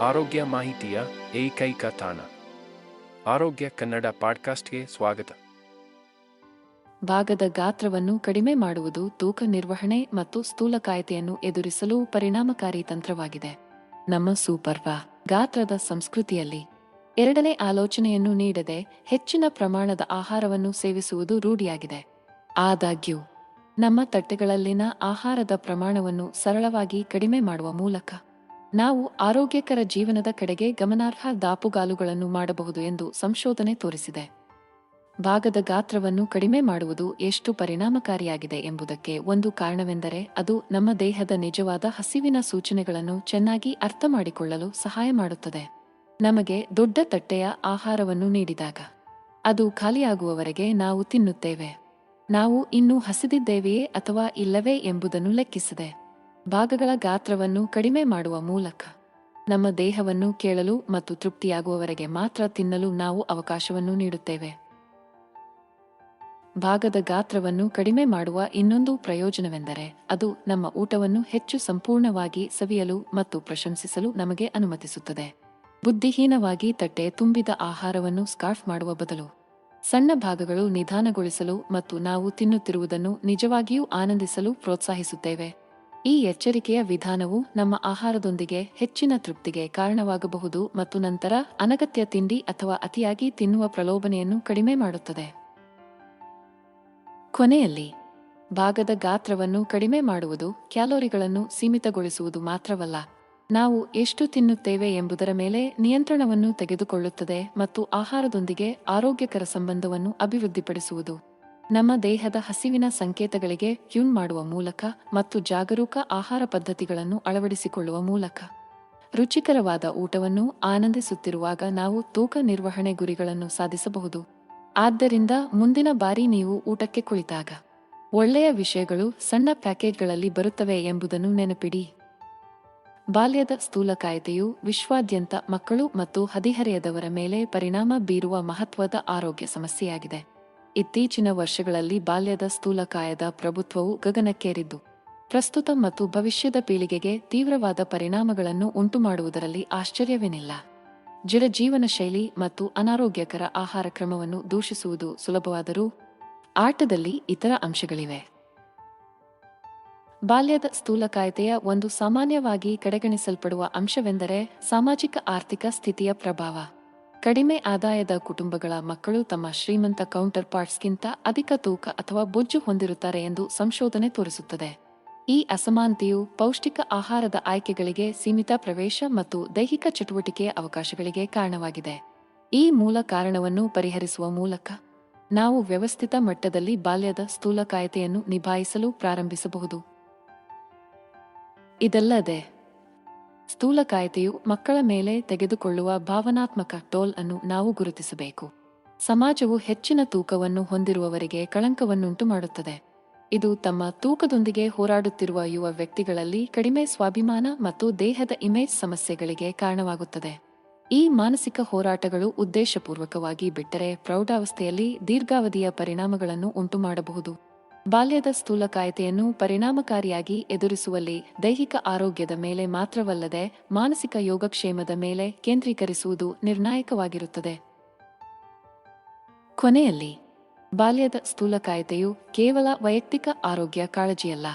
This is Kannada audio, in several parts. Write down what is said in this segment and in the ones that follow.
ಆರೋಗ್ಯ ಮಾಹಿತಿಯ ಏಕೈಕ ತಾಣ. ಆರೋಗ್ಯ ಕನ್ನಡ ಪಾಡ್ಕಾಸ್ಟ್ಗೆ ಸ್ವಾಗತ. ಭಾಗದ ಗಾತ್ರವನ್ನು ಕಡಿಮೆ ಮಾಡುವುದು ತೂಕ ನಿರ್ವಹಣೆ ಮತ್ತು ಸ್ಥೂಲಕಾಯತೆಯನ್ನು ಎದುರಿಸಲು ಪರಿಣಾಮಕಾರಿ ತಂತ್ರವಾಗಿದೆ. ನಮ್ಮ ಸೂಪರ್ವ ಗಾತ್ರದ ಸಂಸ್ಕೃತಿಯಲ್ಲಿ ಎರಡನೇ ಆಲೋಚನೆಯನ್ನು ನೀಡದೆ ಹೆಚ್ಚಿನ ಪ್ರಮಾಣದ ಆಹಾರವನ್ನು ಸೇವಿಸುವುದು ರೂಢಿಯಾಗಿದೆ. ಆದಾಗ್ಯೂ, ನಮ್ಮ ತಟ್ಟೆಗಳಲ್ಲಿನ ಆಹಾರದ ಪ್ರಮಾಣವನ್ನು ಸರಳವಾಗಿ ಕಡಿಮೆ ಮಾಡುವ ಮೂಲಕ ನಾವು ಆರೋಗ್ಯಕರ ಜೀವನದ ಕಡೆಗೆ ಗಮನಾರ್ಹ ದಾಪುಗಾಲುಗಳನ್ನು ಮಾಡಬಹುದು ಎಂದು ಸಂಶೋಧನೆ ತೋರಿಸಿದೆ. ಭಾಗದ ಗಾತ್ರವನ್ನು ಕಡಿಮೆ ಮಾಡುವುದು ಎಷ್ಟು ಪರಿಣಾಮಕಾರಿಯಾಗಿದೆ ಎಂಬುದಕ್ಕೆ ಒಂದು ಕಾರಣವೆಂದರೆ ಅದು ನಮ್ಮ ದೇಹದ ನಿಜವಾದ ಹಸಿವಿನ ಸೂಚನೆಗಳನ್ನು ಚೆನ್ನಾಗಿ ಅರ್ಥಮಾಡಿಕೊಳ್ಳಲು ಸಹಾಯ ಮಾಡುತ್ತದೆ. ನಮಗೆ ದೊಡ್ಡ ತಟ್ಟೆಯ ಆಹಾರವನ್ನು ನೀಡಿದಾಗ ಅದು ಖಾಲಿಯಾಗುವವರೆಗೆ ನಾವು ತಿನ್ನುತ್ತೇವೆ. ನಾವು ಇನ್ನೂ ಹಸಿದಿದ್ದೇವೆಯೇ ಅಥವಾ ಇಲ್ಲವೇ ಎಂಬುದನ್ನು ಲೆಕ್ಕಿಸದೆ ಭಾಗಗಳ ಗಾತ್ರವನ್ನು ಕಡಿಮೆ ಮಾಡುವ ಮೂಲಕ ನಮ್ಮ ದೇಹವನ್ನು ಕೇಳಲು ಮತ್ತು ತೃಪ್ತಿಯಾಗುವವರೆಗೆ ಮಾತ್ರ ತಿನ್ನಲು ನಾವು ಅವಕಾಶವನ್ನು ನೀಡುತ್ತೇವೆ. ಭಾಗದ ಗಾತ್ರವನ್ನು ಕಡಿಮೆ ಮಾಡುವ ಇನ್ನೊಂದು ಪ್ರಯೋಜನವೆಂದರೆ ಅದು ನಮ್ಮ ಊಟವನ್ನು ಹೆಚ್ಚು ಸಂಪೂರ್ಣವಾಗಿ ಸವಿಯಲು ಮತ್ತು ಪ್ರಶಂಸಿಸಲು ನಮಗೆ ಅನುಮತಿಸುತ್ತದೆ. ಬುದ್ಧಿಹೀನವಾಗಿ ತಟ್ಟೆ ತುಂಬಿದ ಆಹಾರವನ್ನು ಸ್ಕಾರ್ಫ್ ಮಾಡುವ ಬದಲು ಸಣ್ಣ ಭಾಗಗಳು ನಿಧಾನಗೊಳಿಸಲು ಮತ್ತು ನಾವು ತಿನ್ನುತ್ತಿರುವುದನ್ನು ನಿಜವಾಗಿಯೂ ಆನಂದಿಸಲು ಪ್ರೋತ್ಸಾಹಿಸುತ್ತೇವೆ. ಈ ಎಚ್ಚರಿಕೆಯ ವಿಧಾನವು ನಮ್ಮ ಆಹಾರದೊಂದಿಗೆ ಹೆಚ್ಚಿನ ತೃಪ್ತಿಗೆ ಕಾರಣವಾಗಬಹುದು ಮತ್ತು ನಂತರ ಅನಗತ್ಯ ತಿಂಡಿ ಅಥವಾ ಅತಿಯಾಗಿ ತಿನ್ನುವ ಪ್ರಲೋಭನೆಯನ್ನು ಕಡಿಮೆ ಮಾಡುತ್ತದೆ. ಕೊನೆಯಲ್ಲಿ, ಭಾಗದ ಗಾತ್ರವನ್ನು ಕಡಿಮೆ ಮಾಡುವುದು ಕ್ಯಾಲೋರಿಗಳನ್ನು ಸೀಮಿತಗೊಳಿಸುವುದು ಮಾತ್ರವಲ್ಲ. ನಾವು ಎಷ್ಟು ತಿನ್ನುತ್ತೇವೆ ಎಂಬುದರ ಮೇಲೆ ನಿಯಂತ್ರಣವನ್ನು ತೆಗೆದುಕೊಳ್ಳುತ್ತದೆ ಮತ್ತು ಆಹಾರದೊಂದಿಗೆ ಆರೋಗ್ಯಕರ ಸಂಬಂಧವನ್ನು ಅಭಿವೃದ್ಧಿಪಡಿಸುವುದು. ನಮ್ಮ ದೇಹದ ಹಸಿವಿನ ಸಂಕೇತಗಳಿಗೆ ಟ್ಯೂನ್ ಮಾಡುವ ಮೂಲಕ ಮತ್ತು ಜಾಗರೂಕ ಆಹಾರ ಪದ್ಧತಿಗಳನ್ನು ಅಳವಡಿಸಿಕೊಳ್ಳುವ ಮೂಲಕ. ರುಚಿಕರವಾದ ಊಟವನ್ನು ಆನಂದಿಸುತ್ತಿರುವಾಗ ನಾವು ತೂಕ ನಿರ್ವಹಣೆ ಗುರಿಗಳನ್ನು ಸಾಧಿಸಬಹುದು. ಆದ್ದರಿಂದ ಮುಂದಿನ ಬಾರಿ ನೀವು ಊಟಕ್ಕೆ ಕುಳಿತಾಗ. ಒಳ್ಳೆಯ ವಿಷಯಗಳು ಸಣ್ಣ ಪ್ಯಾಕೇಜ್ಗಳಲ್ಲಿ ಬರುತ್ತವೆ ಎಂಬುದನ್ನು ನೆನಪಿಡಿ. ಬಾಲ್ಯದ ಸ್ಥೂಲಕಾಯತೆಯು ವಿಶ್ವಾದ್ಯಂತ ಮಕ್ಕಳು ಮತ್ತು ಹದಿಹರೆಯದವರ ಮೇಲೆ ಪರಿಣಾಮ ಬೀರುವ ಮಹತ್ವದ ಆರೋಗ್ಯ ಸಮಸ್ಯೆಯಾಗಿದೆ. ಇತ್ತೀಚಿನ ವರ್ಷಗಳಲ್ಲಿ ಬಾಲ್ಯದ ಸ್ಥೂಲಕಾಯದ ಪ್ರಭುತ್ವವು ಗಗನಕ್ಕೇರಿದ್ದು, ಪ್ರಸ್ತುತ ಮತ್ತು ಭವಿಷ್ಯದ ಪೀಳಿಗೆಗೆ ತೀವ್ರವಾದ ಪರಿಣಾಮಗಳನ್ನು ಉಂಟುಮಾಡುವುದರಲ್ಲಿ ಆಶ್ಚರ್ಯವೇನಿಲ್ಲ. ಜಲ ಜೀವನ ಶೈಲಿ ಮತ್ತು ಅನಾರೋಗ್ಯಕರ ಆಹಾರ ಕ್ರಮವನ್ನು ದೂಷಿಸುವುದು ಸುಲಭವಾದರೂ ಆಟದಲ್ಲಿ ಇತರ ಅಂಶಗಳಿವೆ. ಬಾಲ್ಯದ ಸ್ಥೂಲಕಾಯತೆಯ ಒಂದು ಸಾಮಾನ್ಯವಾಗಿ ಕಡೆಗಣಿಸಲ್ಪಡುವ ಅಂಶವೆಂದರೆ ಸಾಮಾಜಿಕ ಆರ್ಥಿಕ ಸ್ಥಿತಿಯ ಪ್ರಭಾವ. ಕಡಿಮೆ ಆದಾಯದ ಕುಟುಂಬಗಳ ಮಕ್ಕಳು ತಮ್ಮ ಶ್ರೀಮಂತ ಕೌಂಟರ್ ಪಾರ್ಟ್ಸ್ಗಿಂತ ಅಧಿಕ ತೂಕ ಅಥವಾ ಬೊಜ್ಜು ಹೊಂದಿರುತ್ತಾರೆ ಎಂದು ಸಂಶೋಧನೆ ತೋರಿಸುತ್ತದೆ. ಈ ಅಸಮಾನತೆಯು ಪೌಷ್ಟಿಕ ಆಹಾರದ ಆಯ್ಕೆಗಳಿಗೆ ಸೀಮಿತ ಪ್ರವೇಶ ಮತ್ತು ದೈಹಿಕ ಚಟುವಟಿಕೆಯ ಅವಕಾಶಗಳಿಗೆ ಕಾರಣವಾಗಿದೆ. ಈ ಮೂಲ ಕಾರಣವನ್ನು ಪರಿಹರಿಸುವ ಮೂಲಕ ನಾವು ವ್ಯವಸ್ಥಿತ ಮಟ್ಟದಲ್ಲಿ ಬಾಲ್ಯದ ಸ್ಥೂಲಕಾಯತೆಯನ್ನು ನಿಭಾಯಿಸಲು ಪ್ರಾರಂಭಿಸಬಹುದು. ಇದಲ್ಲದೆ ಸ್ಥೂಲಕಾಯತೆಯು ಮಕ್ಕಳ ಮೇಲೆ ತೆಗೆದುಕೊಳ್ಳುವ ಭಾವನಾತ್ಮಕ ಟೋಲ್ ಅನ್ನು ನಾವು ಗುರುತಿಸಬೇಕು. ಸಮಾಜವು ಹೆಚ್ಚಿನ ತೂಕವನ್ನು ಹೊಂದಿರುವವರಿಗೆ ಕಳಂಕವನ್ನುಂಟು ಮಾಡುತ್ತದೆ ಇದು ತಮ್ಮ ತೂಕದೊಂದಿಗೆ ಹೋರಾಡುತ್ತಿರುವ ಯುವ ವ್ಯಕ್ತಿಗಳಲ್ಲಿ ಕಡಿಮೆ ಸ್ವಾಭಿಮಾನ ಮತ್ತು ದೇಹದ ಇಮೇಜ್ ಸಮಸ್ಯೆಗಳಿಗೆ ಕಾರಣವಾಗುತ್ತದೆ. ಈ ಮಾನಸಿಕ ಹೋರಾಟಗಳು ಉದ್ದೇಶಪೂರ್ವಕವಾಗಿ ಬಿಟ್ಟರೆ ಪ್ರೌಢಾವಸ್ಥೆಯಲ್ಲಿ ದೀರ್ಘಾವಧಿಯ ಪರಿಣಾಮಗಳನ್ನು ಉಂಟುಮಾಡಬಹುದು. ಬಾಲ್ಯದ ಸ್ಥೂಲಕಾಯತೆಯನ್ನು ಪರಿಣಾಮಕಾರಿಯಾಗಿ ಎದುರಿಸುವಲ್ಲಿ ದೈಹಿಕ ಆರೋಗ್ಯದ ಮೇಲೆ ಮಾತ್ರವಲ್ಲದೆ ಮಾನಸಿಕ ಯೋಗಕ್ಷೇಮದ ಮೇಲೆ ಕೇಂದ್ರೀಕರಿಸುವುದು ನಿರ್ಣಾಯಕವಾಗಿರುತ್ತದೆ. ಕೊನೆಯಲ್ಲಿ, ಬಾಲ್ಯದ ಸ್ಥೂಲಕಾಯತೆಯು ಕೇವಲ ವೈಯಕ್ತಿಕ ಆರೋಗ್ಯ ಕಾಳಜಿಯಲ್ಲ.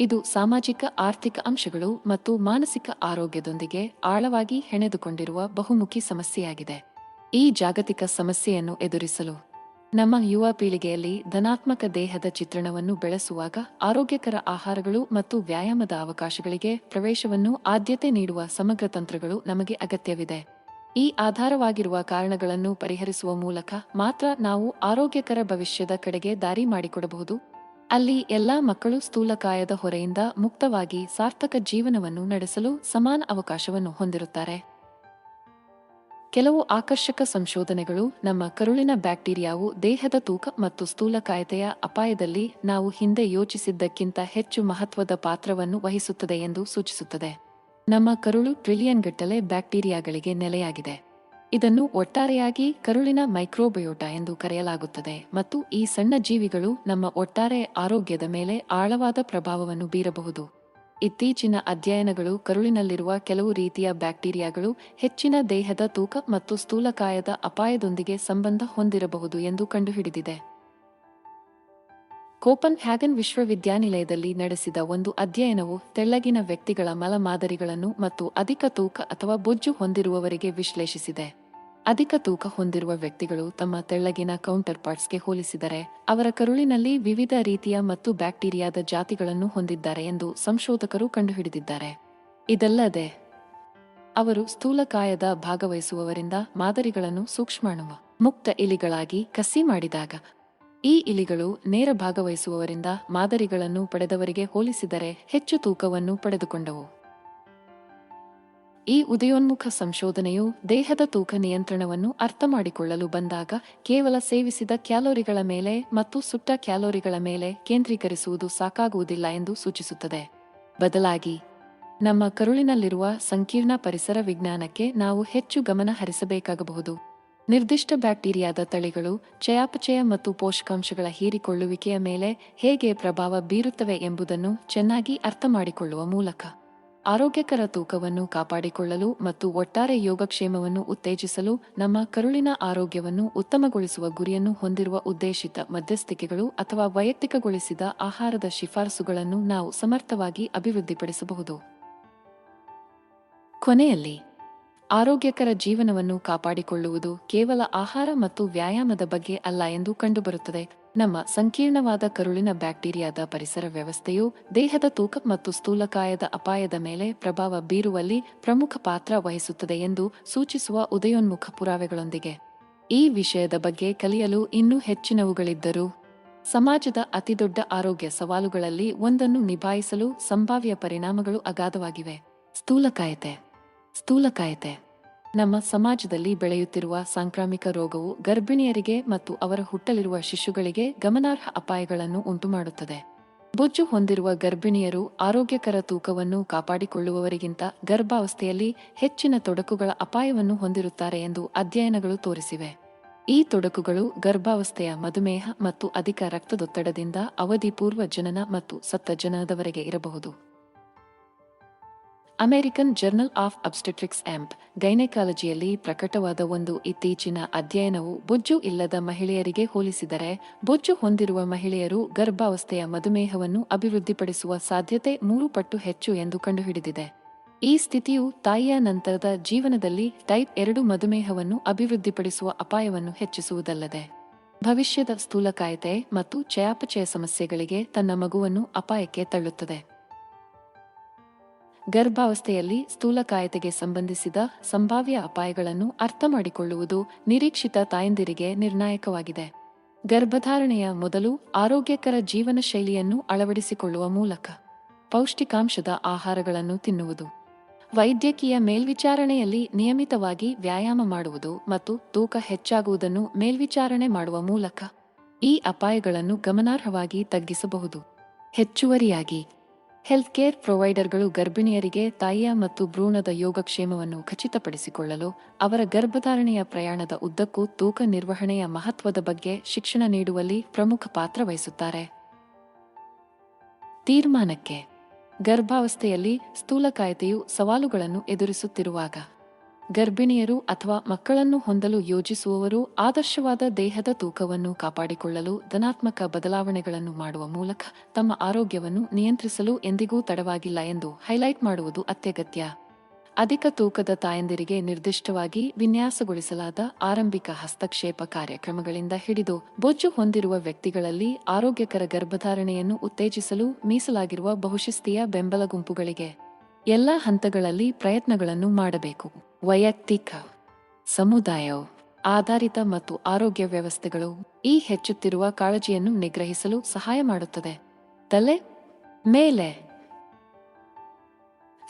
ಇದು ಸಾಮಾಜಿಕ ಆರ್ಥಿಕ ಅಂಶಗಳು ಮತ್ತು ಮಾನಸಿಕ ಆರೋಗ್ಯದೊಂದಿಗೆ ಆಳವಾಗಿ ಹೆಣೆದುಕೊಂಡಿರುವ ಬಹುಮುಖಿ ಸಮಸ್ಯೆಯಾಗಿದೆ. ಈ ಜಾಗತಿಕ ಸಮಸ್ಯೆಯನ್ನು ಎದುರಿಸಲು ನಮ್ಮ ಯುವ ಪೀಳಿಗೆಯಲ್ಲಿ ಧನಾತ್ಮಕ ದೇಹದ ಚಿತ್ರಣವನ್ನು ಬೆಳೆಸುವಾಗ ಆರೋಗ್ಯಕರ ಆಹಾರಗಳು ಮತ್ತು ವ್ಯಾಯಾಮದ ಅವಕಾಶಗಳಿಗೆ ಪ್ರವೇಶವನ್ನು ಆದ್ಯತೆ ನೀಡುವ ಸಮಗ್ರ ತಂತ್ರಗಳು ನಮಗೆ ಅಗತ್ಯವಿದೆ. ಈ ಆಧಾರವಾಗಿರುವ ಕಾರಣಗಳನ್ನು ಪರಿಹರಿಸುವ ಮೂಲಕ ಮಾತ್ರ ನಾವು ಆರೋಗ್ಯಕರ ಭವಿಷ್ಯದ ಕಡೆಗೆ ದಾರಿ ಮಾಡಿಕೊಡಬಹುದು. ಅಲ್ಲಿ ಎಲ್ಲಾ ಮಕ್ಕಳು ಸ್ಥೂಲಕಾಯದ ಹೊರೆಯಿಂದ ಮುಕ್ತವಾಗಿ ಸಾರ್ಥಕ ಜೀವನವನ್ನು ನಡೆಸಲು ಸಮಾನ ಅವಕಾಶವನ್ನು ಹೊಂದಿರುತ್ತಾರೆ. ಕೆಲವು ಆಕರ್ಷಕ ಸಂಶೋಧನೆಗಳು ನಮ್ಮ ಕರುಳಿನ ಬ್ಯಾಕ್ಟೀರಿಯಾವು ದೇಹದ ತೂಕ ಮತ್ತು ಸ್ಥೂಲಕಾಯತೆಯ ಅಪಾಯದಲ್ಲಿ ನಾವು ಹಿಂದೆ ಯೋಚಿಸಿದ್ದಕ್ಕಿಂತ ಹೆಚ್ಚು ಮಹತ್ವದ ಪಾತ್ರವನ್ನು ವಹಿಸುತ್ತದೆ ಎಂದು ಸೂಚಿಸುತ್ತದೆ. ನಮ್ಮ ಕರುಳು ಟ್ರಿಲಿಯನ್ ಗಟ್ಟಲೆ ಬ್ಯಾಕ್ಟೀರಿಯಾಗಳಿಗೆ ನೆಲೆಯಾಗಿದೆ. ಇದನ್ನು ಒಟ್ಟಾರೆಯಾಗಿ ಕರುಳಿನ ಮೈಕ್ರೋಬಯೋಟ ಎಂದು ಕರೆಯಲಾಗುತ್ತದೆ ಮತ್ತು ಈ ಸಣ್ಣ ಜೀವಿಗಳು ನಮ್ಮ ಒಟ್ಟಾರೆ ಆರೋಗ್ಯದ ಮೇಲೆ ಆಳವಾದ ಪ್ರಭಾವವನ್ನು ಬೀರಬಹುದು. ಇತ್ತೀಚಿನ ಅಧ್ಯಯನಗಳು ಕರುಳಿನಲ್ಲಿರುವ ಕೆಲವು ರೀತಿಯ ಬ್ಯಾಕ್ಟೀರಿಯಾಗಳು ಹೆಚ್ಚಿನ ದೇಹದ ತೂಕ ಮತ್ತು ಸ್ಥೂಲಕಾಯದ ಅಪಾಯದೊಂದಿಗೆ ಸಂಬಂಧ ಹೊಂದಿರಬಹುದು ಎಂದು ಕಂಡುಹಿಡಿದಿದೆ. ಕೋಪನ್ ಹ್ಯಾಗನ್ ವಿಶ್ವವಿದ್ಯಾನಿಲಯದಲ್ಲಿ ನಡೆಸಿದ ಒಂದು ಅಧ್ಯಯನವು ತೆಳ್ಳಗಿನ ವ್ಯಕ್ತಿಗಳ ಮಲ ಮಾದರಿಗಳನ್ನು ಮತ್ತು ಅಧಿಕ ತೂಕ ಅಥವಾ ಬೊಜ್ಜು ಹೊಂದಿರುವವರಿಗೆ ವಿಶ್ಲೇಷಿಸಿದೆ. ಅಧಿಕ ತೂಕ ಹೊಂದಿರುವ ವ್ಯಕ್ತಿಗಳು ತಮ್ಮ ತೆಳ್ಳಗಿನ ಕೌಂಟರ್ ಪಾರ್ಟ್ಸ್ಗೆ ಹೋಲಿಸಿದರೆ, ಅವರ ಕರುಳಿನಲ್ಲಿ ವಿವಿಧ ರೀತಿಯ ಮತ್ತು ಬ್ಯಾಕ್ಟೀರಿಯಾದ ಜಾತಿಗಳನ್ನು ಹೊಂದಿದ್ದಾರೆ ಎಂದು ಸಂಶೋಧಕರು ಕಂಡುಹಿಡಿದಿದ್ದಾರೆ. ಇದಲ್ಲದೆ, ಅವರು ಸ್ಥೂಲಕಾಯದ ಭಾಗವಹಿಸುವವರಿಂದ ಮಾದರಿಗಳನ್ನು ಸೂಕ್ಷ್ಮಾಣುವ, ಮುಕ್ತ ಇಲಿಗಳಾಗಿ ಕಸಿ ಮಾಡಿದಾಗ, ಈ ಇಲಿಗಳು ನೇರ ಭಾಗವಹಿಸುವವರಿಂದ ಮಾದರಿಗಳನ್ನು ಪಡೆದವರಿಗೆ ಹೋಲಿಸಿದರೆ ಹೆಚ್ಚು ತೂಕವನ್ನು ಪಡೆದುಕೊಂಡವು. ಈ ಉದಯೋನ್ಮುಖ ಸಂಶೋಧನೆಯು ದೇಹದ ತೂಕ ನಿಯಂತ್ರಣವನ್ನು ಅರ್ಥಮಾಡಿಕೊಳ್ಳಲು ಬಂದಾಗ ಕೇವಲ ಸೇವಿಸಿದ ಕ್ಯಾಲೋರಿಗಳ ಮೇಲೆ ಮತ್ತು ಸುಟ್ಟ ಕ್ಯಾಲೋರಿಗಳ ಮೇಲೆ ಕೇಂದ್ರೀಕರಿಸುವುದು ಸಾಕಾಗುವುದಿಲ್ಲ ಎಂದು ಸೂಚಿಸುತ್ತದೆ. ಬದಲಾಗಿ, ನಮ್ಮ ಕರುಳಿನಲ್ಲಿರುವ ಸಂಕೀರ್ಣ ಪರಿಸರ ವಿಜ್ಞಾನಕ್ಕೆ ನಾವು ಹೆಚ್ಚು ಗಮನ ಹರಿಸಬೇಕಾಗಬಹುದು. ನಿರ್ದಿಷ್ಟ ಬ್ಯಾಕ್ಟೀರಿಯಾದ ತಳಿಗಳು ಚಯಾಪಚಯ ಮತ್ತು ಪೋಷಕಾಂಶಗಳ ಹೀರಿಕೊಳ್ಳುವಿಕೆಯ ಮೇಲೆ ಹೇಗೆ ಪ್ರಭಾವ ಬೀರುತ್ತವೆ ಎಂಬುದನ್ನು ಚೆನ್ನಾಗಿ ಅರ್ಥಮಾಡಿಕೊಳ್ಳುವ ಮೂಲಕ. ಆರೋಗ್ಯಕರ ತೂಕವನ್ನು ಕಾಪಾಡಿಕೊಳ್ಳಲು ಮತ್ತು ಒಟ್ಟಾರೆ ಯೋಗಕ್ಷೇಮವನ್ನು ಉತ್ತೇಜಿಸಲು ನಮ್ಮ ಕರುಳಿನ ಆರೋಗ್ಯವನ್ನು ಉತ್ತಮಗೊಳಿಸುವ ಗುರಿಯನ್ನು ಹೊಂದಿರುವ ಉದ್ದೇಶಿತ ಮಧ್ಯಸ್ಥಿಕೆಗಳು ಅಥವಾ ವೈಯಕ್ತಿಕಗೊಳಿಸಿದ ಆಹಾರದ ಶಿಫಾರಸುಗಳನ್ನು ನಾವು ಸಮರ್ಥವಾಗಿ ಅಭಿವೃದ್ಧಿಪಡಿಸಬಹುದು. ಕೊನೆಯಲ್ಲಿ, ಆರೋಗ್ಯಕರ ಜೀವನವನ್ನು ಕಾಪಾಡಿಕೊಳ್ಳುವುದು ಕೇವಲ ಆಹಾರ ಮತ್ತು ವ್ಯಾಯಾಮದ ಬಗ್ಗೆ ಅಲ್ಲ ಎಂದು ಕಂಡುಬರುತ್ತದೆ. ನಮ್ಮ ಸಂಕೀರ್ಣವಾದ ಕರುಳಿನ ಬ್ಯಾಕ್ಟೀರಿಯಾದ ಪರಿಸರ ವ್ಯವಸ್ಥೆಯು ದೇಹದ ತೂಕ ಮತ್ತು ಸ್ಥೂಲಕಾಯದ ಅಪಾಯದ ಮೇಲೆ ಪ್ರಭಾವ ಬೀರುವಲ್ಲಿ ಪ್ರಮುಖ ಪಾತ್ರ ವಹಿಸುತ್ತದೆ ಎಂದು ಸೂಚಿಸುವ ಉದಯೋನ್ಮುಖ ಪುರಾವೆಗಳೊಂದಿಗೆ. ಈ ವಿಷಯದ ಬಗ್ಗೆ ಕಲಿಯಲು ಇನ್ನೂ ಹೆಚ್ಚಿನವುಗಳಿದ್ದರೂ, ಸಮಾಜದ ಅತಿದೊಡ್ಡ ಆರೋಗ್ಯ ಸವಾಲುಗಳಲ್ಲಿ ಒಂದನ್ನು ನಿಭಾಯಿಸಲು ಸಂಭಾವ್ಯ ಪರಿಣಾಮಗಳು ಅಗಾಧವಾಗಿವೆ. ಸ್ಥೂಲಕಾಯತೆ. ಸ್ಥೂಲಕಾಯತೆ. ನಮ್ಮ ಸಮಾಜದಲ್ಲಿ ಬೆಳೆಯುತ್ತಿರುವ ಸಾಂಕ್ರಾಮಿಕ ರೋಗವು ಗರ್ಭಿಣಿಯರಿಗೆ ಮತ್ತು ಅವರ ಹುಟ್ಟಲಿರುವ ಶಿಶುಗಳಿಗೆ ಗಮನಾರ್ಹ ಅಪಾಯಗಳನ್ನು ಉಂಟುಮಾಡುತ್ತದೆ. ಬೊಜ್ಜು ಹೊಂದಿರುವ ಗರ್ಭಿಣಿಯರು ಆರೋಗ್ಯಕರ ತೂಕವನ್ನು ಕಾಪಾಡಿಕೊಳ್ಳುವವರಿಗಿಂತ ಗರ್ಭಾವಸ್ಥೆಯಲ್ಲಿ ಹೆಚ್ಚಿನ ತೊಡಕುಗಳ ಅಪಾಯವನ್ನು ಹೊಂದಿರುತ್ತಾರೆ ಎಂದು ಅಧ್ಯಯನಗಳು ತೋರಿಸಿವೆ. ಈ ತೊಡಕುಗಳು ಗರ್ಭಾವಸ್ಥೆಯ ಮಧುಮೇಹ ಮತ್ತು ಅಧಿಕ ರಕ್ತದೊತ್ತಡದಿಂದ ಅವಧಿಪೂರ್ವ ಜನನ ಮತ್ತು ಸತ್ತ ಜನನದವರೆಗೆ ಇರಬಹುದು. American Journal of Obstetrics amp ಗೈನೆಕಾಲಜಿಯಲ್ಲಿ ಪ್ರಕಟವಾದ ಒಂದು ಇತ್ತೀಚಿನ ಅಧ್ಯಯನವು ಬೊಜ್ಜು ಇಲ್ಲದ ಮಹಿಳೆಯರಿಗೆ ಹೋಲಿಸಿದರೆ, ಬೊಜ್ಜು ಹೊಂದಿರುವ ಮಹಿಳೆಯರು ಗರ್ಭಾವಸ್ಥೆಯ ಮಧುಮೇಹವನ್ನು ಅಭಿವೃದ್ಧಿಪಡಿಸುವ ಸಾಧ್ಯತೆ ಮೂರು ಪಟ್ಟು ಹೆಚ್ಚು ಎಂದು ಕಂಡುಹಿಡಿದಿದೆ. ಈ ಸ್ಥಿತಿಯು ತಾಯಿಯ ನಂತರದ ಜೀವನದಲ್ಲಿ ಟೈಪ್ ಎರಡು ಮಧುಮೇಹವನ್ನು ಅಭಿವೃದ್ಧಿಪಡಿಸುವ ಅಪಾಯವನ್ನು ಹೆಚ್ಚಿಸುವುದಲ್ಲದೆ, ಭವಿಷ್ಯದ ಸ್ಥೂಲಕಾಯತೆ ಮತ್ತು ಚಯಾಪಚಯ ಸಮಸ್ಯೆಗಳಿಗೆ ತನ್ನ ಮಗುವನ್ನು ಅಪಾಯಕ್ಕೆ ತಳ್ಳುತ್ತದೆ. ಗರ್ಭಾವಸ್ಥೆಯಲ್ಲಿ ಸ್ಥೂಲಕಾಯತೆಗೆ ಸಂಬಂಧಿಸಿದ ಸಂಭಾವ್ಯ ಅಪಾಯಗಳನ್ನು ಅರ್ಥಮಾಡಿಕೊಳ್ಳುವುದು ನಿರೀಕ್ಷಿತ ತಾಯಂದಿರಿಗೆ ನಿರ್ಣಾಯಕವಾಗಿದೆ. ಗರ್ಭಧಾರಣೆಯ ಮೊದಲು ಆರೋಗ್ಯಕರ ಜೀವನ ಶೈಲಿಯನ್ನು ಅಳವಡಿಸಿಕೊಳ್ಳುವ ಮೂಲಕ ಪೌಷ್ಟಿಕಾಂಶದ ಆಹಾರಗಳನ್ನು ತಿನ್ನುವುದು. ವೈದ್ಯಕೀಯ ಮೇಲ್ವಿಚಾರಣೆಯಲ್ಲಿ ನಿಯಮಿತವಾಗಿ ವ್ಯಾಯಾಮ ಮಾಡುವುದು ಮತ್ತು ತೂಕ ಹೆಚ್ಚಾಗುವುದನ್ನು ಮೇಲ್ವಿಚಾರಣೆ ಮಾಡುವ ಮೂಲಕ ಈ ಅಪಾಯಗಳನ್ನು ಗಮನಾರ್ಹವಾಗಿ ತಗ್ಗಿಸಬಹುದು. ಹೆಚ್ಚುವರಿಯಾಗಿ ಹೆಲ್ತ್ ಕೇರ್ ಪ್ರೊವೈಡರ್ಗಳು ಗರ್ಭಿಣಿಯರಿಗೆ ತಾಯಿಯ ಮತ್ತು ಭ್ರೂಣದ ಯೋಗಕ್ಷೇಮವನ್ನು ಖಚಿತಪಡಿಸಿಕೊಳ್ಳಲು ಅವರ ಗರ್ಭಧಾರಣೆಯ ಪ್ರಯಾಣದ ಉದ್ದಕ್ಕೂ ತೂಕ ನಿರ್ವಹಣೆಯ ಮಹತ್ವದ ಬಗ್ಗೆ ಶಿಕ್ಷಣ ನೀಡುವಲ್ಲಿ ಪ್ರಮುಖ ಪಾತ್ರ ವಹಿಸುತ್ತಾರೆ. ತೀರ್ಮಾನಕ್ಕೆ ಗರ್ಭಾವಸ್ಥೆಯಲ್ಲಿ ಸ್ಥೂಲಕಾಯತೆಯು ಸವಾಲುಗಳನ್ನು ಎದುರಿಸುತ್ತಿರುವಾಗ ಗರ್ಭಿಣಿಯರು ಅಥವಾ ಮಕ್ಕಳನ್ನು ಹೊಂದಲು ಯೋಜಿಸುವವರು ಆದರ್ಶವಾದ ದೇಹದ ತೂಕವನ್ನು ಕಾಪಾಡಿಕೊಳ್ಳಲು ಧನಾತ್ಮಕ ಬದಲಾವಣೆಗಳನ್ನು ಮಾಡುವ ಮೂಲಕ ತಮ್ಮ ಆರೋಗ್ಯವನ್ನು ನಿಯಂತ್ರಿಸಲು ಎಂದಿಗೂ ತಡವಾಗಿಲ್ಲ ಎಂದು ಹೈಲೈಟ್ ಮಾಡುವುದು ಅತ್ಯಗತ್ಯ. ಅಧಿಕ ತೂಕದ ತಾಯಂದಿರಿಗೆ ನಿರ್ದಿಷ್ಟವಾಗಿ ವಿನ್ಯಾಸಗೊಳಿಸಲಾದ ಆರಂಭಿಕ ಹಸ್ತಕ್ಷೇಪ ಕಾರ್ಯಕ್ರಮಗಳಿಂದ ಹಿಡಿದು ಬೊಜ್ಜು ಹೊಂದಿರುವ ವ್ಯಕ್ತಿಗಳಲ್ಲಿ ಆರೋಗ್ಯಕರ ಗರ್ಭಧಾರಣೆಯನ್ನು ಉತ್ತೇಜಿಸಲು ಮೀಸಲಾಗಿರುವ ಬಹುಶಿಸ್ತಿಯ ಬೆಂಬಲ ಗುಂಪುಗಳಿಗೆ. ಎಲ್ಲ ಹಂತಗಳಲ್ಲಿ ಪ್ರಯತ್ನಗಳನ್ನು ಮಾಡಬೇಕು. ವೈಯಕ್ತಿಕ ಸಮುದಾಯ ಆಧಾರಿತ ಮತ್ತು ಆರೋಗ್ಯ ವ್ಯವಸ್ಥೆಗಳು ಈ ಹೆಚ್ಚುತ್ತಿರುವ ಕಾಳಜಿಯನ್ನು ನಿಗ್ರಹಿಸಲು ಸಹಾಯ ಮಾಡುತ್ತದೆ. ತಲೆ ಮೇಲೆ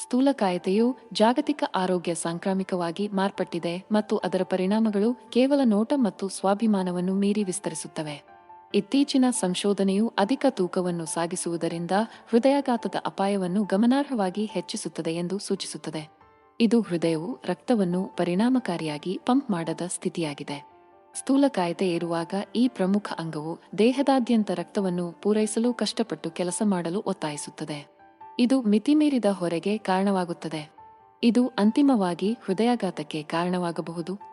ಸ್ಥೂಲಕಾಯತೆಯು ಜಾಗತಿಕ ಆರೋಗ್ಯ ಸಾಂಕ್ರಾಮಿಕವಾಗಿ ಮಾರ್ಪಟ್ಟಿದೆ ಮತ್ತು ಅದರ ಪರಿಣಾಮಗಳು ಕೇವಲ ನೋಟ ಮತ್ತು ಸ್ವಾಭಿಮಾನವನ್ನು ಮೀರಿ ವಿಸ್ತರಿಸುತ್ತವೆ. ಇತ್ತೀಚಿನ ಸಂಶೋಧನೆಯು ಅಧಿಕ ತೂಕವನ್ನು ಸಾಗಿಸುವುದರಿಂದ ಹೃದಯಾಘಾತದ ಅಪಾಯವನ್ನು ಗಮನಾರ್ಹವಾಗಿ ಹೆಚ್ಚಿಸುತ್ತದೆ ಎಂದು ಸೂಚಿಸುತ್ತದೆ. ಇದು ಹೃದಯವು ರಕ್ತವನ್ನು ಪರಿಣಾಮಕಾರಿಯಾಗಿ ಪಂಪ್ ಮಾಡದ ಸ್ಥಿತಿಯಾಗಿದೆ. ಸ್ಥೂಲಕಾಯತೆ ಇರುವಾಗ ಈ ಪ್ರಮುಖ ಅಂಗವು ದೇಹದಾದ್ಯಂತ ರಕ್ತವನ್ನು ಪೂರೈಸಲು ಕಷ್ಟಪಟ್ಟು ಕೆಲಸ ಮಾಡಲು ಒತ್ತಾಯಿಸುತ್ತದೆ. ಇದು ಮಿತಿಮೀರಿದ ಹೊರೆಗೆ ಕಾರಣವಾಗುತ್ತದೆ. ಇದು ಅಂತಿಮವಾಗಿ ಹೃದಯಾಘಾತಕ್ಕೆ ಕಾರಣವಾಗಬಹುದು.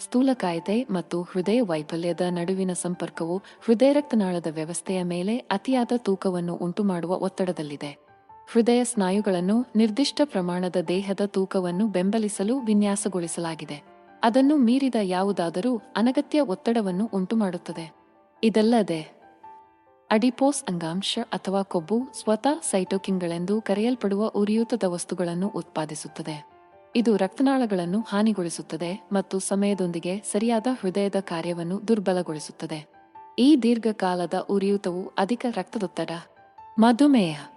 ಸ್ಥೂಲಕಾಯತೆ ಮತ್ತು ಹೃದಯ ವೈಫಲ್ಯದ ನಡುವಿನ ಸಂಪರ್ಕವು ಹೃದಯ ರಕ್ತನಾಳದ ವ್ಯವಸ್ಥೆಯ ಮೇಲೆ ಅತಿಯಾದ ತೂಕವನ್ನು ಉಂಟುಮಾಡುವ ಒತ್ತಡದಲ್ಲಿದೆ. ಹೃದಯ ಸ್ನಾಯುಗಳನ್ನು ನಿರ್ದಿಷ್ಟ ಪ್ರಮಾಣದ ದೇಹದ ತೂಕವನ್ನು ಬೆಂಬಲಿಸಲು ವಿನ್ಯಾಸಗೊಳಿಸಲಾಗಿದೆ. ಅದನ್ನು ಮೀರಿದ ಯಾವುದಾದರೂ ಅನಗತ್ಯ ಒತ್ತಡವನ್ನು ಉಂಟುಮಾಡುತ್ತದೆ. ಇದಲ್ಲದೆ, ಅಡಿಪೋಸ್ ಅಂಗಾಂಶ ಅಥವಾ ಕೊಬ್ಬು, ಸ್ವತಃ ಸೈಟೋಕಿನ್ಗಳೆಂದು ಕರೆಯಲ್ಪಡುವ ಉರಿಯೂತದ ವಸ್ತುಗಳನ್ನು ಉತ್ಪಾದಿಸುತ್ತದೆ. ಇದು ರಕ್ತನಾಳಗಳನ್ನು ಹಾನಿಗೊಳಿಸುತ್ತದೆ ಮತ್ತು ಸಮಯದೊಂದಿಗೆ ಸರಿಯಾದ ಹೃದಯದ ಕಾರ್ಯವನ್ನು ದುರ್ಬಲಗೊಳಿಸುತ್ತದೆ. ಈ ದೀರ್ಘಕಾಲದ ಉರಿಯೂತವು ಅಧಿಕ ರಕ್ತದೊತ್ತಡ, ಮಧುಮೇಹ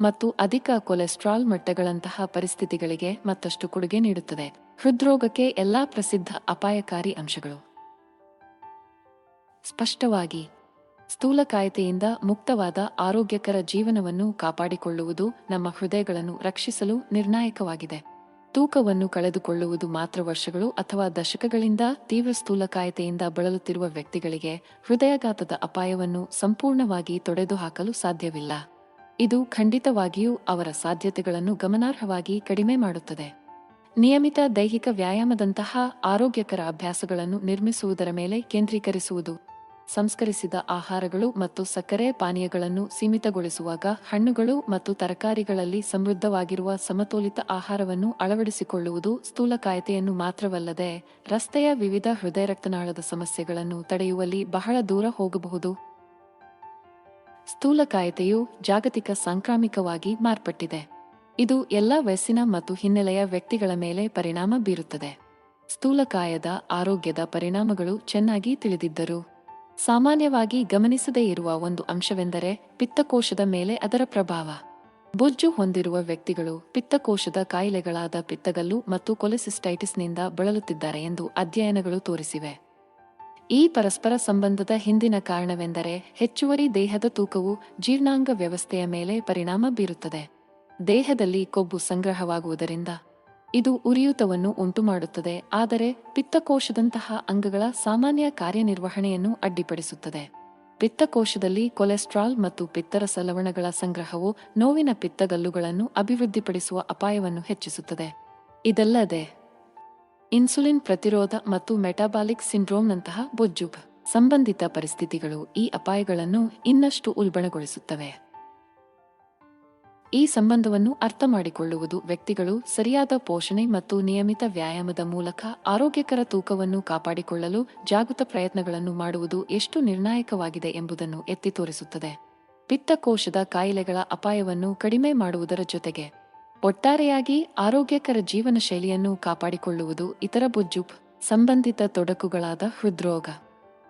ಮತ್ತು ಅಧಿಕ ಕೊಲೆಸ್ಟ್ರಾಲ್ ಮಟ್ಟಗಳಂತಹ ಪರಿಸ್ಥಿತಿಗಳಿಗೆ ಮತ್ತಷ್ಟು ಕೊಡುಗೆ ನೀಡುತ್ತದೆ. ಹೃದ್ರೋಗಕ್ಕೆ ಎಲ್ಲಾ ಪ್ರಸಿದ್ಧ ಅಪಾಯಕಾರಿ ಅಂಶಗಳು. ಸ್ಪಷ್ಟವಾಗಿ ಸ್ಥೂಲಕಾಯತೆಯಿಂದ ಮುಕ್ತವಾದ ಆರೋಗ್ಯಕರ ಜೀವನವನ್ನು ಕಾಪಾಡಿಕೊಳ್ಳುವುದು ನಮ್ಮ ಹೃದಯಗಳನ್ನು ರಕ್ಷಿಸಲು ನಿರ್ಣಾಯಕವಾಗಿದೆ. ತೂಕವನ್ನು ಕಳೆದುಕೊಳ್ಳುವುದು ಮಾತ್ರ ವರ್ಷಗಳು ಅಥವಾ ದಶಕಗಳಿಂದ ತೀವ್ರ ಸ್ಥೂಲಕಾಯತೆಯಿಂದ ಬಳಲುತ್ತಿರುವ ವ್ಯಕ್ತಿಗಳಿಗೆ ಹೃದಯಾಘಾತದ ಅಪಾಯವನ್ನು ಸಂಪೂರ್ಣವಾಗಿ ತೊಡೆದುಹಾಕಲು ಸಾಧ್ಯವಿಲ್ಲ. ಇದು ಖಂಡಿತವಾಗಿಯೂ ಅವರ ಸಾಧ್ಯತೆಗಳನ್ನು ಗಮನಾರ್ಹವಾಗಿ ಕಡಿಮೆ ಮಾಡುತ್ತದೆ. ನಿಯಮಿತ ದೈಹಿಕ ವ್ಯಾಯಾಮದಂತಹ ಆರೋಗ್ಯಕರ ಅಭ್ಯಾಸಗಳನ್ನು ನಿರ್ಮಿಸುವುದರ ಮೇಲೆ ಕೇಂದ್ರೀಕರಿಸುವುದು. ಸಂಸ್ಕರಿಸಿದ ಆಹಾರಗಳು ಮತ್ತು ಸಕ್ಕರೆ ಪಾನೀಯಗಳನ್ನು ಸೀಮಿತಗೊಳಿಸುವಾಗ ಹಣ್ಣುಗಳು ಮತ್ತು ತರಕಾರಿಗಳಲ್ಲಿ ಸಮೃದ್ಧವಾಗಿರುವ ಸಮತೋಲಿತ ಆಹಾರವನ್ನು ಅಳವಡಿಸಿಕೊಳ್ಳುವುದು ಸ್ಥೂಲಕಾಯತೆಯನ್ನು ಮಾತ್ರವಲ್ಲದೆ ರಸ್ತೆಯ ವಿವಿಧ ಹೃದಯ ರಕ್ತನಾಳದ ಸಮಸ್ಯೆಗಳನ್ನು ತಡೆಯುವಲ್ಲಿ ಬಹಳ ದೂರ ಹೋಗಬಹುದು. ಸ್ಥೂಲಕಾಯತೆಯು ಜಾಗತಿಕ ಸಾಂಕ್ರಾಮಿಕವಾಗಿ ಮಾರ್ಪಟ್ಟಿದೆ. ಇದು ಎಲ್ಲ ವಯಸ್ಸಿನ ಮತ್ತು ಹಿನ್ನೆಲೆಯ ವ್ಯಕ್ತಿಗಳ ಮೇಲೆ ಪರಿಣಾಮ ಬೀರುತ್ತದೆ. ಸ್ಥೂಲಕಾಯದ ಆರೋಗ್ಯದ ಪರಿಣಾಮಗಳು ಚೆನ್ನಾಗಿ ತಿಳಿದಿದ್ದರು ಸಾಮಾನ್ಯವಾಗಿ ಗಮನಿಸದೇ ಇರುವ ಒಂದು ಅಂಶವೆಂದರೆ ಪಿತ್ತಕೋಶದ ಮೇಲೆ ಅದರ ಪ್ರಭಾವ. ಬೊಜ್ಜು ಹೊಂದಿರುವ ವ್ಯಕ್ತಿಗಳು ಪಿತ್ತಕೋಶದ ಕಾಯಿಲೆಗಳಾದ ಪಿತ್ತಗಲ್ಲು ಮತ್ತು ಕೊಲೆಸಿಸ್ಟೈಟಿಸ್ನಿಂದ ಬಳಲುತ್ತಿದ್ದಾರೆ ಎಂದು ಅಧ್ಯಯನಗಳು ತೋರಿಸಿವೆ. ಈ ಪರಸ್ಪರ ಸಂಬಂಧದ ಹಿಂದಿನ ಕಾರಣವೆಂದರೆ ಹೆಚ್ಚುವರಿ ದೇಹದ ತೂಕವು ಜೀರ್ಣಾಂಗ ವ್ಯವಸ್ಥೆಯ ಮೇಲೆ ಪರಿಣಾಮ ಬೀರುತ್ತದೆ. ದೇಹದಲ್ಲಿ ಕೊಬ್ಬು ಸಂಗ್ರಹವಾಗುವುದರಿಂದ ಇದು ಉರಿಯೂತವನ್ನು ಉಂಟುಮಾಡುತ್ತದೆ, ಆದರೆ ಪಿತ್ತಕೋಶದಂತಹ ಅಂಗಗಳ ಸಾಮಾನ್ಯ ಕಾರ್ಯನಿರ್ವಹಣೆಯನ್ನು ಅಡ್ಡಿಪಡಿಸುತ್ತದೆ. ಪಿತ್ತಕೋಶದಲ್ಲಿ ಕೊಲೆಸ್ಟ್ರಾಲ್ ಮತ್ತು ಪಿತ್ತರಸ ಲವಣಗಳ ಸಂಗ್ರಹವು ನೋವಿನ ಪಿತ್ತಗಲ್ಲುಗಳನ್ನು ಅಭಿವೃದ್ಧಿಪಡಿಸುವ ಅಪಾಯವನ್ನು ಹೆಚ್ಚಿಸುತ್ತದೆ. ಇದಲ್ಲದೆ, ಇನ್ಸುಲಿನ್ ಪ್ರತಿರೋಧ ಮತ್ತು ಮೆಟಾಬಾಲಿಕ್ ಸಿಂಡ್ರೋಮ್ನಂತಹ ಬೊಜ್ಜು ಸಂಬಂಧಿತ ಪರಿಸ್ಥಿತಿಗಳು ಈ ಅಪಾಯಗಳನ್ನು ಇನ್ನಷ್ಟು ಉಲ್ಬಣಗೊಳಿಸುತ್ತವೆ. ಈ ಸಂಬಂಧವನ್ನು ಅರ್ಥಮಾಡಿಕೊಳ್ಳುವುದು ವ್ಯಕ್ತಿಗಳು ಸರಿಯಾದ ಪೋಷಣೆ ಮತ್ತು ನಿಯಮಿತ ವ್ಯಾಯಾಮದ ಮೂಲಕ ಆರೋಗ್ಯಕರ ತೂಕವನ್ನು ಕಾಪಾಡಿಕೊಳ್ಳಲು ಜಾಗೃತ ಪ್ರಯತ್ನಗಳನ್ನು ಮಾಡುವುದು ಎಷ್ಟು ನಿರ್ಣಾಯಕವಾಗಿದೆ ಎಂಬುದನ್ನು ಎತ್ತಿ ತೋರಿಸುತ್ತದೆ. ಪಿತ್ತಕೋಶದ ಕಾಯಿಲೆಗಳ ಅಪಾಯವನ್ನು ಕಡಿಮೆ ಮಾಡುವುದರ ಜೊತೆಗೆ ಒಟ್ಟಾರೆಯಾಗಿ ಆರೋಗ್ಯಕರ ಜೀವನ ಶೈಲಿಯನ್ನು ಕಾಪಾಡಿಕೊಳ್ಳುವುದು ಇತರ ಬೊಜ್ಜು ಸಂಬಂಧಿತ ತೊಡಕುಗಳಾದ ಹೃದ್ರೋಗ,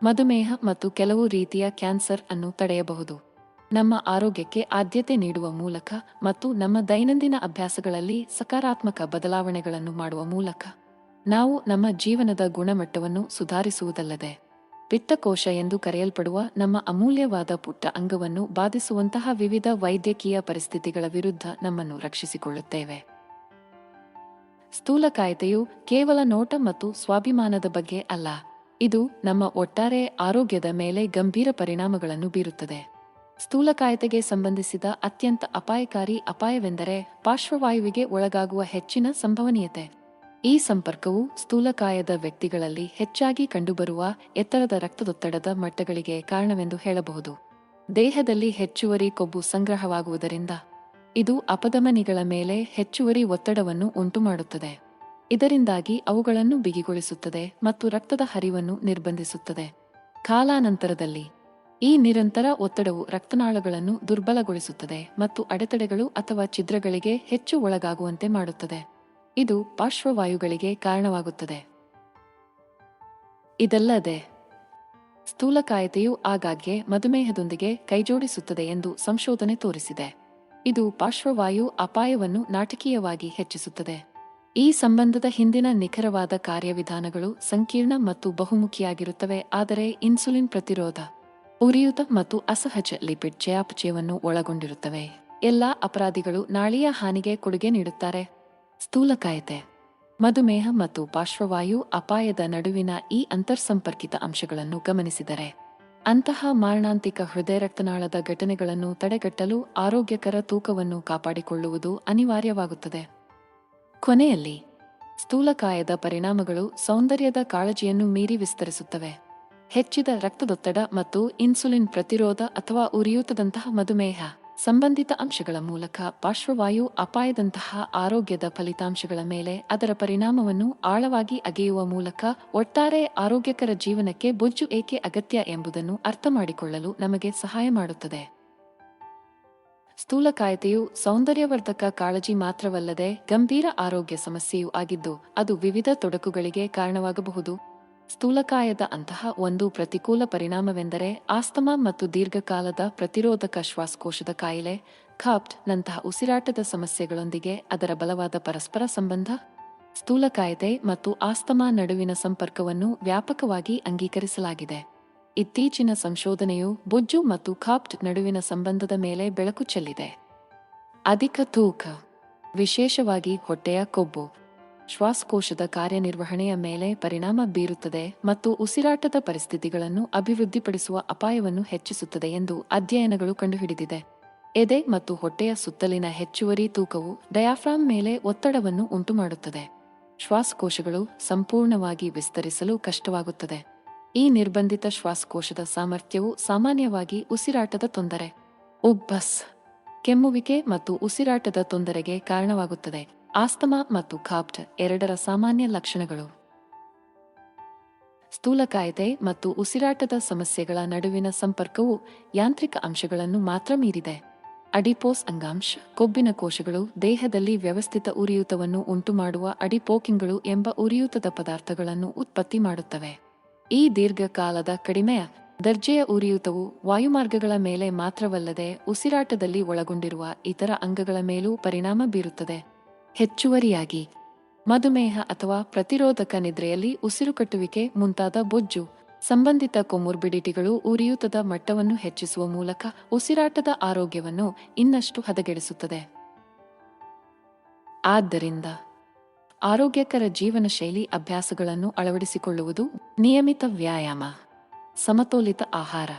ಮಧುಮೇಹ ಮತ್ತು ಕೆಲವು ರೀತಿಯ ಕ್ಯಾನ್ಸರ್ ಅನ್ನು ತಡೆಯಬಹುದು. ನಮ್ಮ ಆರೋಗ್ಯಕ್ಕೆ ಆದ್ಯತೆ ನೀಡುವ ಮೂಲಕ ಮತ್ತು ನಮ್ಮ ದೈನಂದಿನ ಅಭ್ಯಾಸಗಳಲ್ಲಿ ಸಕಾರಾತ್ಮಕ ಬದಲಾವಣೆಗಳನ್ನು ಮಾಡುವ ಮೂಲಕ ನಾವು ನಮ್ಮ ಜೀವನದ ಗುಣಮಟ್ಟವನ್ನು ಸುಧಾರಿಸುವುದಲ್ಲದೆ ಪಿತ್ತಕೋಶ ಎಂದು ಕರೆಯಲ್ಪಡುವ ನಮ್ಮ ಅಮೂಲ್ಯವಾದ ಪುಟ್ಟ ಅಂಗವನ್ನು ಬಾಧಿಸುವಂತಹ ವಿವಿಧ ವೈದ್ಯಕೀಯ ಪರಿಸ್ಥಿತಿಗಳ ವಿರುದ್ಧ ನಮ್ಮನ್ನು ರಕ್ಷಿಸಿಕೊಳ್ಳುತ್ತೇವೆ. ಸ್ಥೂಲಕಾಯತೆಯು ಕೇವಲ ನೋಟ ಮತ್ತು ಸ್ವಾಭಿಮಾನದ ಬಗ್ಗೆ ಅಲ್ಲ. ಇದು ನಮ್ಮ ಒಟ್ಟಾರೆ ಆರೋಗ್ಯದ ಮೇಲೆ ಗಂಭೀರ ಪರಿಣಾಮಗಳನ್ನು ಬೀರುತ್ತದೆ. ಸ್ಥೂಲಕಾಯತೆಗೆ ಸಂಬಂಧಿಸಿದ ಅತ್ಯಂತ ಅಪಾಯಕಾರಿ ಅಪಾಯವೆಂದರೆ ಪಾರ್ಶ್ವವಾಯುವಿಗೆ ಒಳಗಾಗುವ ಹೆಚ್ಚಿನ ಸಂಭವನೀಯತೆ. ಈ ಸಂಪರ್ಕವು ಸ್ಥೂಲಕಾಯದ ವ್ಯಕ್ತಿಗಳಲ್ಲಿ ಹೆಚ್ಚಾಗಿ ಕಂಡುಬರುವ ಎತ್ತರದ ರಕ್ತದೊತ್ತಡದ ಮಟ್ಟಗಳಿಗೆ ಕಾರಣವೆಂದು ಹೇಳಬಹುದು. ದೇಹದಲ್ಲಿ ಹೆಚ್ಚುವರಿ ಕೊಬ್ಬು ಸಂಗ್ರಹವಾಗುವುದರಿಂದ ಇದು ಅಪಧಮನಿಗಳ ಮೇಲೆ ಹೆಚ್ಚುವರಿ ಒತ್ತಡವನ್ನು ಉಂಟುಮಾಡುತ್ತದೆ. ಇದರಿಂದಾಗಿ ಅವುಗಳನ್ನು ಬಿಗಿಗೊಳಿಸುತ್ತದೆ ಮತ್ತು ರಕ್ತದ ಹರಿವನ್ನು ನಿರ್ಬಂಧಿಸುತ್ತದೆ. ಕಾಲಾನಂತರದಲ್ಲಿ ಈ ನಿರಂತರ ಒತ್ತಡವು ರಕ್ತನಾಳಗಳನ್ನು ದುರ್ಬಲಗೊಳಿಸುತ್ತದೆ ಮತ್ತು ಅಡೆತಡೆಗಳು ಅಥವಾ ಛಿದ್ರಗಳಿಗೆ ಹೆಚ್ಚು ಒಳಗಾಗುವಂತೆ ಮಾಡುತ್ತದೆ. ಇದು ಪಾರ್ಶ್ವವಾಯುಗಳಿಗೆ ಕಾರಣವಾಗುತ್ತದೆ. ಇದಲ್ಲದೆ, ಸ್ಥೂಲಕಾಯತೆಯು ಆಗಾಗ್ಗೆ ಮಧುಮೇಹದೊಂದಿಗೆ ಕೈಜೋಡಿಸುತ್ತದೆ ಎಂದು ಸಂಶೋಧನೆ ತೋರಿಸಿದೆ. ಇದು ಪಾರ್ಶ್ವವಾಯು ಅಪಾಯವನ್ನು ನಾಟಕೀಯವಾಗಿ ಹೆಚ್ಚಿಸುತ್ತದೆ. ಈ ಸಂಬಂಧದ ಹಿಂದಿನ ನಿಖರವಾದ ಕಾರ್ಯವಿಧಾನಗಳು ಸಂಕೀರ್ಣ ಮತ್ತು ಬಹುಮುಖಿಯಾಗಿರುತ್ತವೆ, ಆದರೆ ಇನ್ಸುಲಿನ್ ಪ್ರತಿರೋಧ ಉರಿಯೂತ ಮತ್ತು ಅಸಹಜ ಲಿಪಿಡ್ ಚಯಾಪಚಯವನ್ನು ಒಳಗೊಂಡಿರುತ್ತವೆ. ಎಲ್ಲಾ ಅಪರಾಧಿಗಳು ನಾಳೀಯ ಹಾನಿಗೆ ಕೊಡುಗೆ ನೀಡುತ್ತಾರೆ. ಸ್ಥೂಲಕಾಯತೆ ಮಧುಮೇಹ ಮತ್ತು ಪಾರ್ಶ್ವವಾಯು ಅಪಾಯದ ನಡುವಿನ ಈ ಅಂತರ್ಸಂಪರ್ಕಿತ ಅಂಶಗಳನ್ನು ಗಮನಿಸಿದರೆ, ಅಂತಹ ಮಾರಣಾಂತಿಕ ಹೃದಯ ರಕ್ತನಾಳದ ಘಟನೆಗಳನ್ನು ತಡೆಗಟ್ಟಲು ಆರೋಗ್ಯಕರ ತೂಕವನ್ನು ಕಾಪಾಡಿಕೊಳ್ಳುವುದು ಅನಿವಾರ್ಯವಾಗುತ್ತದೆ. ಕೊನೆಯಲ್ಲಿ ಸ್ಥೂಲಕಾಯದ ಪರಿಣಾಮಗಳು ಸೌಂದರ್ಯದ ಕಾಳಜಿಯನ್ನು ಮೀರಿ ವಿಸ್ತರಿಸುತ್ತವೆ. ಹೆಚ್ಚಿದ ರಕ್ತದೊತ್ತಡ ಮತ್ತು ಇನ್ಸುಲಿನ್ ಪ್ರತಿರೋಧ ಅಥವಾ ಉರಿಯೂತದಂತಹ ಮಧುಮೇಹ, ಸಂಬಂಧಿತ ಅಂಶಗಳ ಮೂಲಕ ಪಾರ್ಶ್ವವಾಯು ಅಪಾಯದಂತಹ ಆರೋಗ್ಯದ ಫಲಿತಾಂಶಗಳ ಮೇಲೆ ಅದರ ಪರಿಣಾಮವನ್ನು ಆಳವಾಗಿ ಅಗೆಯುವ ಮೂಲಕ ಒಟ್ಟಾರೆ ಆರೋಗ್ಯಕರ ಜೀವನಕ್ಕೆ ಬೊಜ್ಜು ಏಕೆ ಅಗತ್ಯ ಎಂಬುದನ್ನು ಅರ್ಥಮಾಡಿಕೊಳ್ಳಲು ನಮಗೆ ಸಹಾಯ ಮಾಡುತ್ತದೆ. ಸ್ಥೂಲಕಾಯತೆಯು ಸೌಂದರ್ಯವರ್ಧಕ ಕಾಳಜಿ ಮಾತ್ರವಲ್ಲದೆ ಗಂಭೀರ ಆರೋಗ್ಯ ಸಮಸ್ಯೆಯೂ ಆಗಿದ್ದು, ಅದು ವಿವಿಧ ತೊಡಕುಗಳಿಗೆ ಕಾರಣವಾಗಬಹುದು. ಸ್ಥೂಲಕಾಯದ ಅಂತಹ ಒಂದು ಪ್ರತಿಕೂಲ ಪರಿಣಾಮವೆಂದರೆ ಆಸ್ತಮಾ ಮತ್ತು ದೀರ್ಘಕಾಲದ ಪ್ರತಿರೋಧಕ ಶ್ವಾಸಕೋಶದ ಕಾಯಿಲೆ ಖಾಪ್ಟ್ ನಂತಹ ಉಸಿರಾಟದ ಸಮಸ್ಯೆಗಳೊಂದಿಗೆ ಅದರ ಬಲವಾದ ಪರಸ್ಪರ ಸಂಬಂಧ, ಸ್ಥೂಲಕಾಯತೆ ಮತ್ತು ಆಸ್ತಮಾ ನಡುವಿನ ಸಂಪರ್ಕವನ್ನು ವ್ಯಾಪಕವಾಗಿ ಅಂಗೀಕರಿಸಲಾಗಿದೆ. ಇತ್ತೀಚಿನ ಸಂಶೋಧನೆಯು ಬೊಜ್ಜು ಮತ್ತು ಖಾಪ್ಟ್ ನಡುವಿನ ಸಂಬಂಧದ ಮೇಲೆ ಬೆಳಕು ಚೆಲ್ಲಿದೆ. ಅಧಿಕ ತೂಕ, ವಿಶೇಷವಾಗಿ ಹೊಟ್ಟೆಯ ಕೊಬ್ಬು. ಶ್ವಾಸಕೋಶದ ಕಾರ್ಯನಿರ್ವಹಣೆಯ ಮೇಲೆ ಪರಿಣಾಮ ಬೀರುತ್ತದೆ ಮತ್ತು ಉಸಿರಾಟದ ಪರಿಸ್ಥಿತಿಗಳನ್ನು ಅಭಿವೃದ್ಧಿಪಡಿಸುವ ಅಪಾಯವನ್ನು ಹೆಚ್ಚಿಸುತ್ತದೆ ಎಂದು ಅಧ್ಯಯನಗಳು ಕಂಡುಹಿಡಿದಿದೆ. ಎದೆ ಮತ್ತು ಹೊಟ್ಟೆಯ ಸುತ್ತಲಿನ ಹೆಚ್ಚುವರಿ ತೂಕವು ಡಯಾಫ್ರಾಮ್ ಮೇಲೆ ಒತ್ತಡವನ್ನು ಉಂಟುಮಾಡುತ್ತದೆ. ಶ್ವಾಸಕೋಶಗಳು ಸಂಪೂರ್ಣವಾಗಿ ವಿಸ್ತರಿಸಲು ಕಷ್ಟವಾಗುತ್ತದೆ. ಈ ನಿರ್ಬಂಧಿತ ಶ್ವಾಸಕೋಶದ ಸಾಮರ್ಥ್ಯವು ಸಾಮಾನ್ಯವಾಗಿ ಉಸಿರಾಟದ ತೊಂದರೆ, ಉಬ್ಬಸ್, ಕೆಮ್ಮುವಿಕೆ ಮತ್ತು ಉಸಿರಾಟದ ತೊಂದರೆಗೆ ಕಾರಣವಾಗುತ್ತದೆ. ಆಸ್ತಮಾ ಮತ್ತು ಖಾಪ್ಟ್ ಎರಡರ ಸಾಮಾನ್ಯ ಲಕ್ಷಣಗಳು. ಸ್ಥೂಲಕಾಯತೆ ಮತ್ತು ಉಸಿರಾಟದ ಸಮಸ್ಯೆಗಳ ನಡುವಿನ ಸಂಪರ್ಕವು ಯಾಂತ್ರಿಕ ಅಂಶಗಳನ್ನು ಮಾತ್ರ ಮೀರಿದೆ. ಅಡಿಪೋಸ್ ಅಂಗಾಂಶ, ಕೊಬ್ಬಿನ ಕೋಶಗಳು, ದೇಹದಲ್ಲಿ ವ್ಯವಸ್ಥಿತ ಉರಿಯೂತವನ್ನು ಉಂಟುಮಾಡುವ ಅಡಿಪೋಕಿಂಗ್ಗಳು ಎಂಬ ಉರಿಯೂತದ ಪದಾರ್ಥಗಳನ್ನು ಉತ್ಪತ್ತಿ ಮಾಡುತ್ತವೆ. ಈ ದೀರ್ಘಕಾಲದ ಕಡಿಮೆಯ, ದರ್ಜೆಯ ಉರಿಯೂತವು ವಾಯುಮಾರ್ಗಗಳ ಮೇಲೆ ಮಾತ್ರವಲ್ಲದೆ ಉಸಿರಾಟದಲ್ಲಿ ಒಳಗೊಂಡಿರುವ ಇತರ ಅಂಗಗಳ ಮೇಲೂ ಪರಿಣಾಮ ಬೀರುತ್ತದೆ. ಹೆಚ್ಚುವರಿಯಾಗಿ. ಮಧುಮೇಹ ಅಥವಾ ಪ್ರತಿರೋಧಕ ನಿದ್ರೆಯಲ್ಲಿ ಉಸಿರುಕಟ್ಟುವಿಕೆ ಮುಂತಾದ ಬೊಜ್ಜು, ಸಂಬಂಧಿತ ಕೊಮೊರ್ಬಿಡಿಟಿಗಳು ಉರಿಯೂತದ ಮಟ್ಟವನ್ನು ಹೆಚ್ಚಿಸುವ ಮೂಲಕ ಉಸಿರಾಟದ ಆರೋಗ್ಯವನ್ನು ಇನ್ನಷ್ಟು ಹದಗೆಡಿಸುತ್ತದೆ. ಆದ್ದರಿಂದ ಆರೋಗ್ಯಕರ ಜೀವನ ಶೈಲಿ ಅಭ್ಯಾಸಗಳನ್ನು ಅಳವಡಿಸಿಕೊಳ್ಳುವುದು ನಿಯಮಿತ ವ್ಯಾಯಾಮ. ಸಮತೋಲಿತ ಆಹಾರ.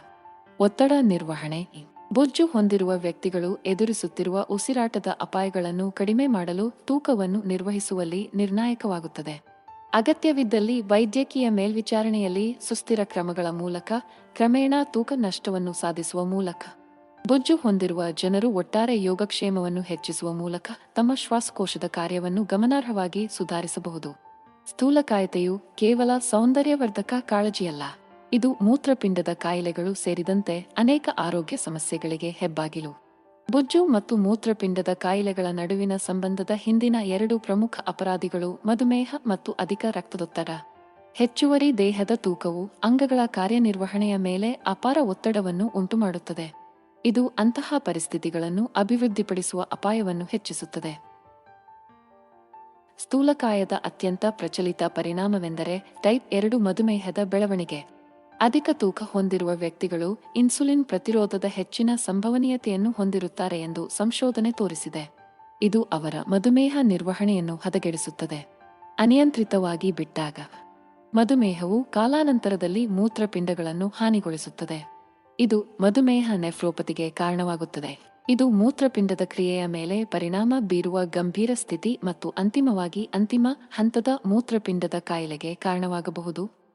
ಒತ್ತಡ ನಿರ್ವಹಣೆ. ಬೊಜ್ಜು ಹೊಂದಿರುವ ವ್ಯಕ್ತಿಗಳು ಎದುರಿಸುತ್ತಿರುವ ಉಸಿರಾಟದ ಅಪಾಯಗಳನ್ನು ಕಡಿಮೆ ಮಾಡಲು ತೂಕವನ್ನು ನಿರ್ವಹಿಸುವಲ್ಲಿ ನಿರ್ಣಾಯಕವಾಗುತ್ತದೆ. ಅಗತ್ಯವಿದ್ದಲ್ಲಿ ವೈದ್ಯಕೀಯ ಮೇಲ್ವಿಚಾರಣೆಯಲ್ಲಿ ಸುಸ್ಥಿರ ಕ್ರಮಗಳ ಮೂಲಕ ಕ್ರಮೇಣ ತೂಕ ನಷ್ಟವನ್ನು ಸಾಧಿಸುವ ಮೂಲಕ. ಬೊಜ್ಜು ಹೊಂದಿರುವ ಜನರು ಒಟ್ಟಾರೆ ಯೋಗಕ್ಷೇಮವನ್ನು ಹೆಚ್ಚಿಸುವ ಮೂಲಕ ತಮ್ಮ ಶ್ವಾಸಕೋಶದ ಕಾರ್ಯವನ್ನು ಗಮನಾರ್ಹವಾಗಿ ಸುಧಾರಿಸಬಹುದು. ಸ್ಥೂಲಕಾಯತೆಯು ಕೇವಲ ಸೌಂದರ್ಯವರ್ಧಕ ಕಾಳಜಿಯಲ್ಲ. ಇದು ಮೂತ್ರಪಿಂಡದ ಕಾಯಿಲೆಗಳು ಸೇರಿದಂತೆ ಅನೇಕ ಆರೋಗ್ಯ ಸಮಸ್ಯೆಗಳಿಗೆ ಹೆಬ್ಬಾಗಿಲು. ಬೊಜ್ಜು ಮತ್ತು ಮೂತ್ರಪಿಂಡದ ಕಾಯಿಲೆಗಳ ನಡುವಿನ ಸಂಬಂಧದ ಹಿಂದಿನ ಎರಡು ಪ್ರಮುಖ ಅಪರಾಧಿಗಳು ಮಧುಮೇಹ ಮತ್ತು ಅಧಿಕ ರಕ್ತದೊತ್ತಡ. ಹೆಚ್ಚುವರಿ ದೇಹದ ತೂಕವು ಅಂಗಗಳ ಕಾರ್ಯನಿರ್ವಹಣೆಯ ಮೇಲೆ ಅಪಾರ ಒತ್ತಡವನ್ನು ಉಂಟುಮಾಡುತ್ತದೆ. ಇದು ಅಂತಹ ಪರಿಸ್ಥಿತಿಗಳನ್ನು ಅಭಿವೃದ್ಧಿಪಡಿಸುವ ಅಪಾಯವನ್ನು ಹೆಚ್ಚಿಸುತ್ತದೆ. ಸ್ಥೂಲಕಾಯದ ಅತ್ಯಂತ ಪ್ರಚಲಿತ ಪರಿಣಾಮವೆಂದರೆ ಟೈಪ್ ಎರಡು ಮಧುಮೇಹದ ಬೆಳವಣಿಗೆ. ಅಧಿಕ ತೂಕ ಹೊಂದಿರುವ ವ್ಯಕ್ತಿಗಳು ಇನ್ಸುಲಿನ್ ಪ್ರತಿರೋಧದ ಹೆಚ್ಚಿನ ಸಂಭವನೀಯತೆಯನ್ನು ಹೊಂದಿರುತ್ತಾರೆ ಎಂದು ಸಂಶೋಧನೆ ತೋರಿಸಿದೆ. ಇದು ಅವರ ಮಧುಮೇಹ ನಿರ್ವಹಣೆಯನ್ನು ಹದಗೆಡಿಸುತ್ತದೆ. ಅನಿಯಂತ್ರಿತವಾಗಿ ಬಿಟ್ಟಾಗ ಮಧುಮೇಹವು ಕಾಲಾನಂತರದಲ್ಲಿ ಮೂತ್ರಪಿಂಡಗಳನ್ನು ಹಾನಿಗೊಳಿಸುತ್ತದೆ. ಇದು ಮಧುಮೇಹ ನೆಫ್ರೋಪತಿಗೆ ಕಾರಣವಾಗುತ್ತದೆ. ಇದು ಮೂತ್ರಪಿಂಡದ ಕ್ರಿಯೆಯ ಮೇಲೆ ಪರಿಣಾಮ ಬೀರುವ ಗಂಭೀರ ಸ್ಥಿತಿ ಮತ್ತು ಅಂತಿಮವಾಗಿ ಅಂತಿಮ ಹಂತದ ಮೂತ್ರಪಿಂಡದ ಕಾಯಿಲೆಗೆ ಕಾರಣವಾಗಬಹುದು.